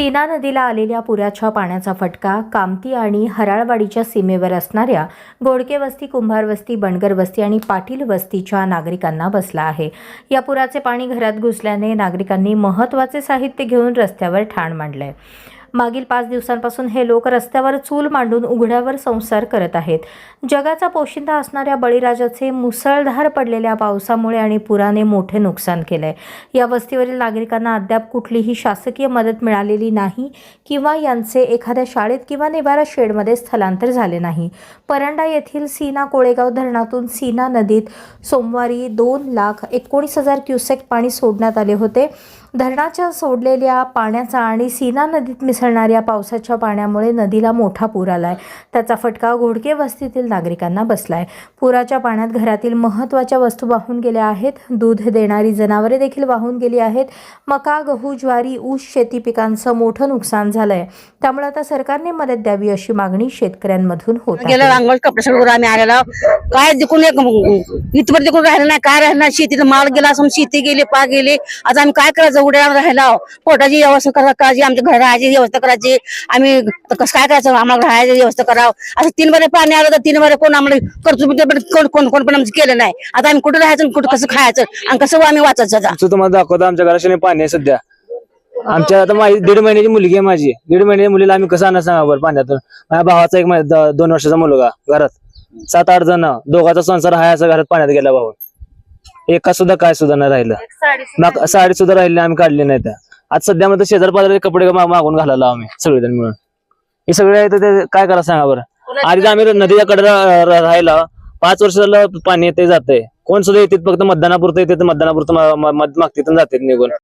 सीना नदीला आलेल्या पुराच्या पाण्याचा फटका कामती आणि हराळवाडीच्या सीमेवर असणाऱ्या गोडके वस्ती कुंभार वस्ती बनगर वस्ती आणि पाटील वस्तीच्या नागरिकांना बसला आहे. या पुराचे पाणी घरात घुसल्याने नागरिकांनी महत्त्वाचे साहित्य घेऊन रस्त्यावर ठाण मांडलंय. मागील पाच दिवसांपासून हे लोक रस्त्यावर चूल मांडून उघड्यावर संसार करत आहेत. जगाचा पोशिंदा असणाऱ्या बळीराजाचे मुसळधार पडलेल्या पावसामुळे आणि पुराने मोठे नुकसान केलंय. या वस्तीवरील नागरिकांना अद्याप कुठलीही शासकीय मदत मिळालेली नाही किंवा यांचे एखाद्या शाळेत किंवा निवारा शेडमध्ये स्थलांतर झाले नाही. परंडा येथील सीना कोळेगाव धरणातून सीना नदीत सोमवारी दोन लाख एकोणीस हजार क्युसेक पाणी सोडण्यात आले होते. धरणाच्या सोडलेल्या पाण्याचा आणि सीना नदीत मिसळणाऱ्या पावसाच्या पाण्यामुळे नदीला मोठा पूर आलाय. त्याचा फटका घोडके वस्तीतील नागरिकांना बसलाय. पुराच्या पाण्यात घरातील महत्त्वाच्या वस्तू वाहून गेल्या आहेत. दूध देणारी जनावरे देखील वाहून गेली आहेत. मका गहू ज्वारी ऊस शेती पिकांचं मोठं नुकसान झालंय. त्यामुळे आता सरकारने मदत द्यावी अशी मागणी शेतकऱ्यांमधून होत काय दिकून एक राहिलं नाही काय राहिलं शेतीला माल गेला असं शेती गेली पा गेली. आज आम्ही काय करायचं? उड्या राहिला पोटाची व्यवस्था करा करायची आमच्या घर राहायची व्यवस्था करायची. आम्ही कसं काय करायचं? आम्हाला राहायची व्यवस्था करावं. असं तीन बरे पाणी आलं तर तीन बारे कोण आम्हाला करतो कोण कोण कोण पण आमचं केलं नाही. आता आम्ही कुठं राहायचं कुठं कसं खायचं? आणि कसं आम्ही वाचायचं तुम्हाला दाखवतो आमच्या घराशी पाणी आहे सध्या. आमच्या आता माझी दीड महिन्याची मुलगी आहे माझी. दीड महिन्याच्या मुलीला आम्ही कसं आणा सांगा बरं पाण्यातून? माझ्या भावाचा एक दोन वर्षाचा मुलगा घरात. सात आठ जण. दोघाचा संसार हाय घरात पाण्यात गेला भाऊ. एका सुद्धा काय सुद्धा नाही राहिलं. मग साडी सुद्धा राहिली आम्ही काढली नाही त्या. आज सध्या मध्ये शेजार पाजारी कपडे मा- मागून घालायला आम्ही सगळेजण मिळून. हे सगळे आहे तर ते काय करा सांगा बरं. आधी तर आम्ही नदीच्या कडे रा- रा- राहिला पाच वर्ष झालं पाणी येते जाते कोण सुद्धा येते फक्त मतदानापुरतं येते मतदानापुरतं म- म- मत मागते जाते निघून.